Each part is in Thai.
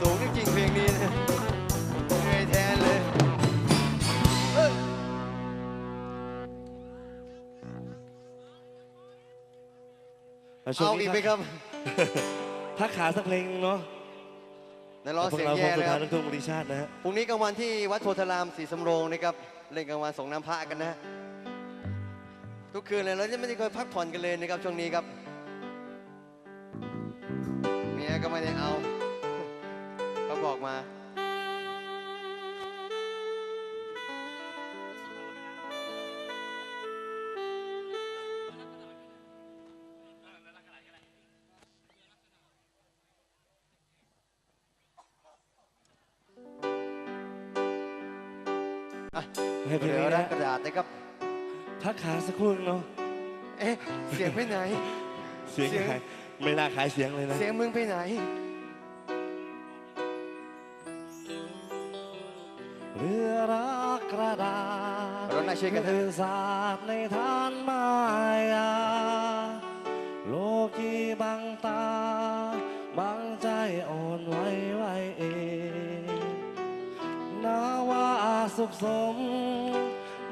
สูงจริงเพลงนี้นะเอาอีกไหมครับพักขาสักเพลงเนาะในร้องเสียงแย่บเลดยครับนักทุ่งบริชาตินะฮะ พรุ่งนี้กลางวันที่วัดโพธารามศรีสำโรงนะครับเล่นกลางวันสงน้ำพระกันนะฮะทุกคืนเลยเราจะไม่ได้เคยพักผ่อนกันเลยนะครับช่วงนี้ครับ ก็ไม่ได้เอาเขาบอกมาให้เพลงเดี๋ยวนี้รันะกกระดาษนะครับ พักขาสักครู่เนาะเอ๊ะ เสียงไปไหน เสียงเสียงใคร ไม่น่าขายเสียงเลยนะ เสียงมึงไปไหน เรือรักกระดาษเราน่าช่วยกันเถคือะอศาสตร์ในทานมายา โลกีบังตา บังใจอ่อนไหวไหวเองนาว่าสุขสม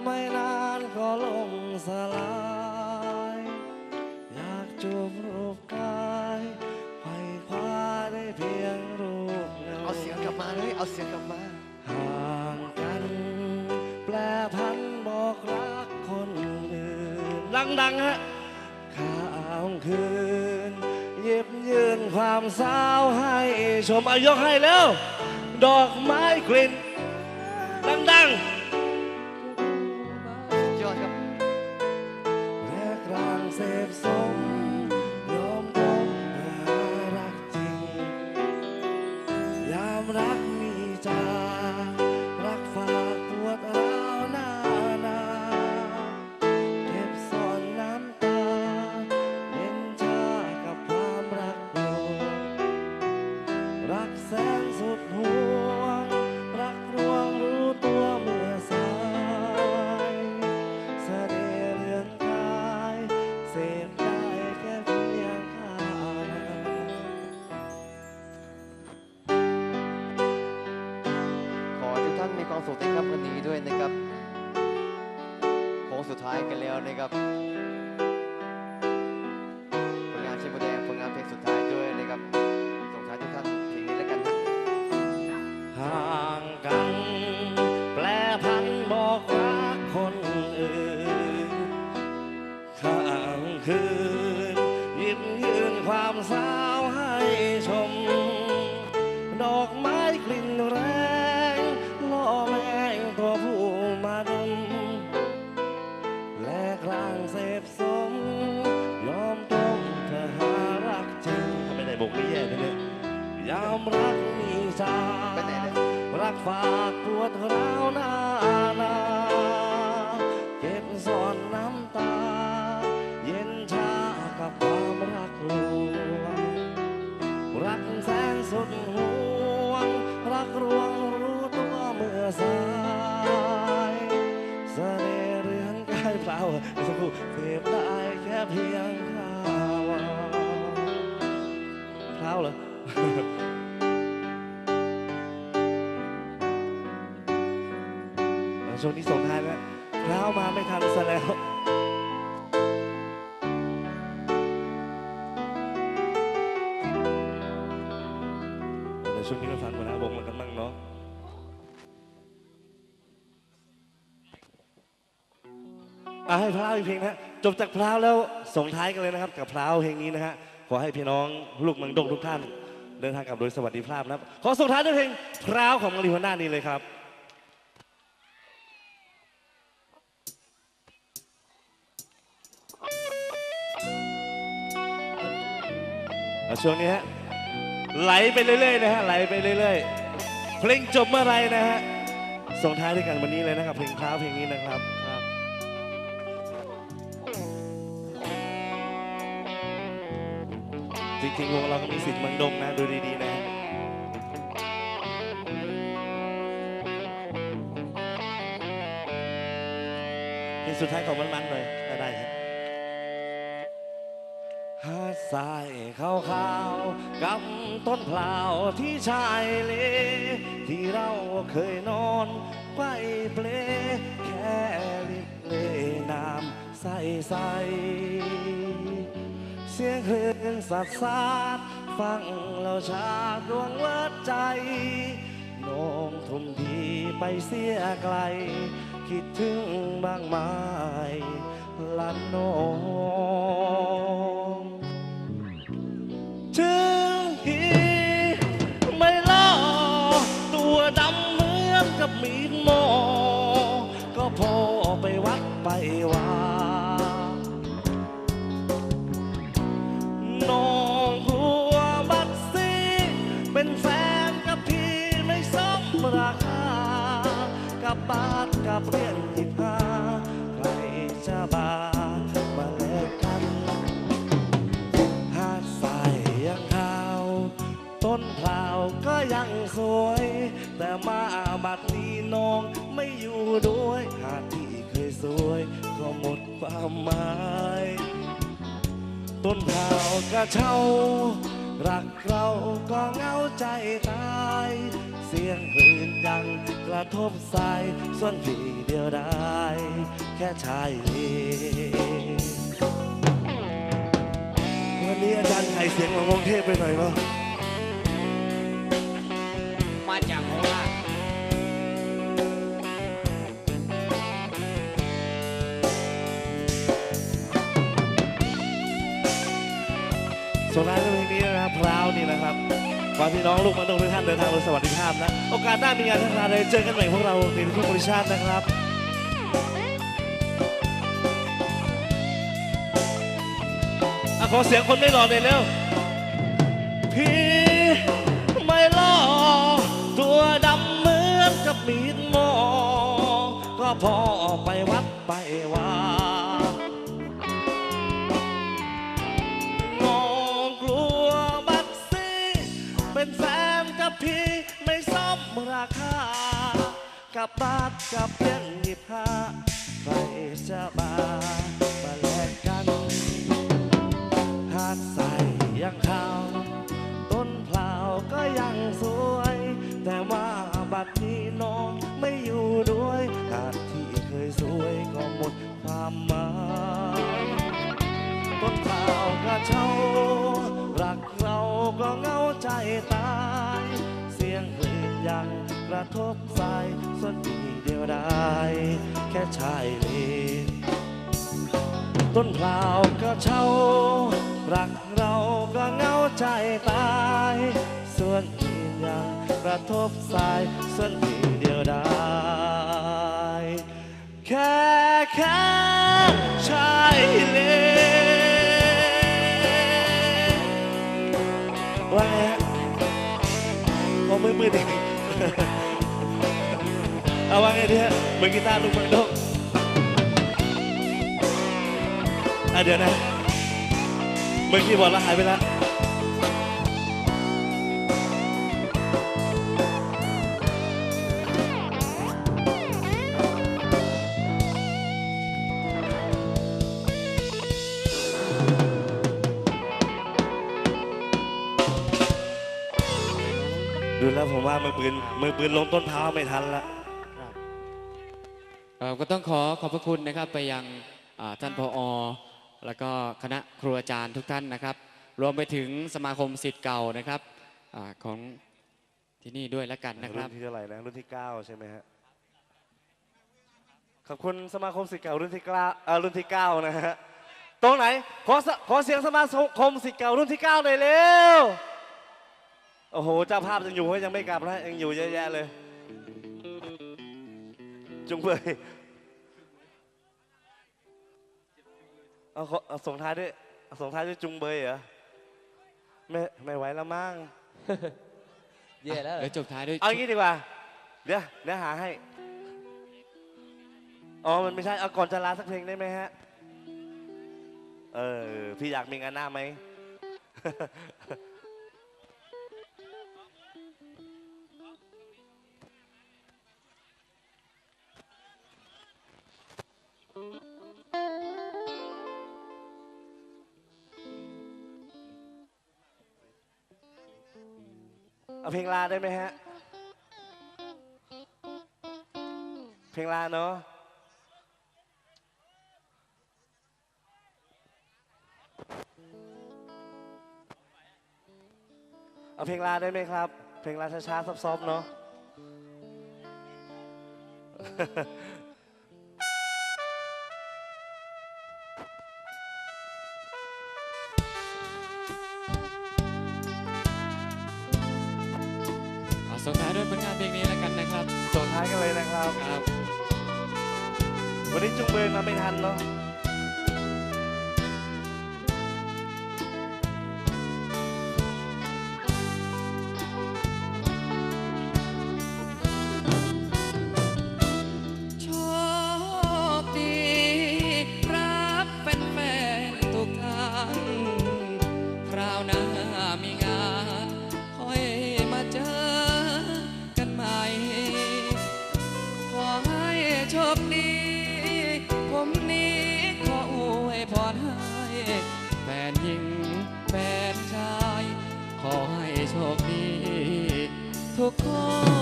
ไม่นานก็ลงสลาย อยากจูบรูปกาย เอาเสียงกลับมาห่างกัน แปลพันบอกรักคนอื่นดังๆฮะข้ามคืนเย็บยืนความสาวให้ชมอายกให้แล้ว ดอกไม้กลิ่นดังย ความสุขในค่ำวันนี้ด้วยนะครับโค้งสุดท้ายกันแล้วนะครับผลงานชิมแดงผลงานเพลงสุดท้ายด้วยนะครับส่งท้ายทุกท่านเพลงนี้แล้วกันนะห่างกัน แปลพันบอกรักคนอื่นข้างคืนยิบยืนความสาวใฝากปวดร้าวหน้านา ช่วงนี้ส่งท้ายแล้วเท้ามาไม่ทันซะแล้วเดี๋ยวช่วงนี้มาฟังหัวหน้าวงมากันบ้างเนาะอะให้พราวอีกเพลงนะจบจากพราวแล้วส่งท้ายกันเลยนะครับ กับพราวเพลงนี้นะฮะขอให้พี่น้องลูกมืองดงทุกท่าน เดินทางกลับโดยสวัสดิภาพนะครับ ขอส่งท้ายด้วยเพลงพราวของมาริฮวน่านี้เลยครับ อะช่วงนี้ฮะไหลไปเรื่อยๆนะฮะไหลไปเรื่อยๆ เพลงจบเมื่อไรนะฮะส่งท้ายด้วยกันวันนี้เลยนะครับ เพลงเท้าเพลงนี้นะครับจริงๆวงเราก็มีสิทธิ์มืองดงนะดูดีๆนะเพลงสุดท้ายของมันๆหน่อยได้ครับ หาดทรายขาวกับต้นพลาวที่ชายเล ที่เราเคยนอนไกวเปล แค่ลิบเลน้ำใสใสๆสียงคลื่นสัดสาดฟังเราชาดวงเลิศใจน้มทุ่มทีไปเสียไกล คิดถึงบางไหมลันน้อง สวย แต่มาบัดนี้น้องไม่อยู่ด้วยหาดที่เคยสวย ก็หมดความหมาย ต้นพราวก็เช่ารักเราก็เหงาใจตาย เสียงคลื่นดังกระทบสายส่วนพี่เดียวได้ แค่ชายเลวันนี้อาจารย์ไขเสียงของกรุงเทพไปหน่อยเนาะ งท้ายด้วยเพลงนี้นะครับพราวนี่นะครับขอให้พี่น้องลูกมันทุกท่านเดินทางโดยสวัสดิภาพนะโอกาสหน้ามีงานทักทายเลยเจอกันใหม่พวกเราในทุกบริชาตินะครับขอเสียงคนไม่หล่อหน่อยเร็วพี่ไม่หล่อตัวดำเหมือนกับมีดหมอก็พอไปวัดไปวา กับบาทกับเพียงหยิบห้าใครจะมามาแลกกัน หาดใสยังขาว ต้นพลาวก็ยังสวย แต่ว่าบัดนี้น้องไม่อยู่ด้วยหาดที่เคยสวยก็หมดความหมายต้นข่าวก็เช่ารักเราก็เงาใจตา บสายส่วนที่เดียวได้แค่ชายเลนต้นพราวก็เช่า รักเราก็เหงาใจตาย ส่วนที่ยังกระทบสายส่วนที่เดียวได้แค่แค่ชายเลนว่าไงฮะพอมือมือดิ เอาว่าไงดีฮะมือกีตาร์ลูกมือโดกอะเดี๋ยวนะมือคีย์บอร์ดแล้วหายไปแล้วดูแล้วผมว่ามือปืนมือปืนลงต้นเท้าไม่ทันละเอ่อ ก็ต้องขอขอบพระคุณนะครับไปยังท่านพออแล้วก็คณะครูอาจารย์ทุกท่านนะครับ รวมไปถึงสมาคมสิทธิ์เก่านะครับอของที่นี่ด้วยแล้วกันนะครับรุ่นที่เท่าไหร่นะรุ่นที่ 9 ใช่ไหมฮะขอบคุณสมาคมศิษย์เก่ารุ่นที่เก้าเอ่อรุ่นที่ 9 นะฮะตรงไหนขอขอเสียงสมาคมศิษย์เก่ารุ่นที่ 9 หน่อยเร็วโอ้โหเจ้าภาพยังอยู่ยังไม่กลับนะยังอยู่เยอะแยะเลยจุงเบย เอาขอเอาส่งท้ายด้วยเอาส่งท้ายด้วยจุงเบยเหรอไม่ไม่ไหวแล้วมั้งเย่แล้วเหรอเดี๋ยวจบท้ายด้วยเอางี้ดีกว่า เดี๋ยวเดี๋ยวหาให้อ๋อมันไม่ใช่เอาก่อนจะลาสักเพลงได้ไหมฮะเออพี่อยากมีงานหน้าไหม เอาเพลงลาได้ไหมฮะ เพลงลาเนาะเอาเพลงลาได้ไหมครับ เพลงลาช้าๆซอบๆเนาะ จุงเบยมาไม่ทันเนาะโชคดี มีงานค่อยมาเจอกันนี้ขออวยพรให้แฟนหญิงแฟนชาย ขอให้โชคดีทุกค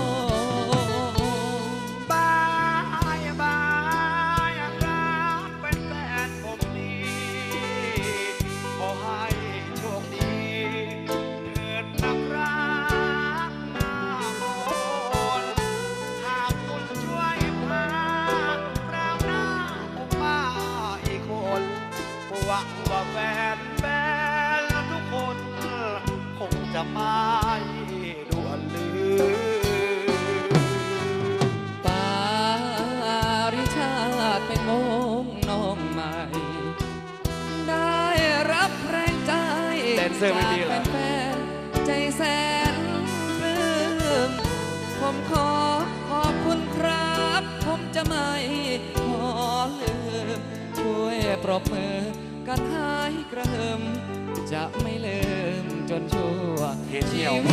น เซอร์ไม่มีเหรอจากแฟนๆใจแสนปลื้มผมขอขอบคุณครับ ผมจะไม่ขอลืม ช่วยปรบมือกันหายกระหึ่มจะไม่ลืมจนชั่วเห็นเหี่ยวห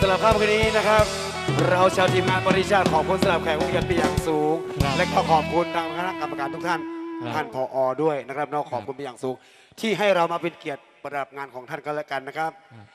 สำหรับค่ำคืนนี้นะครับ เราชาวทีมงานบริชาติขอบคุณสำหรับแขกผู้มีเกียรติเป็นอย่างสูง ครับและก็ขอบคุณทางคณะกรรมการทุกท่านครับ ท่านผอด้วยนะครับนอกขอบคุณเป็นอย่างสูง ที่ให้เรามาเป็นเกียรติประดับงานของท่านกันและกันนะครับ ครับ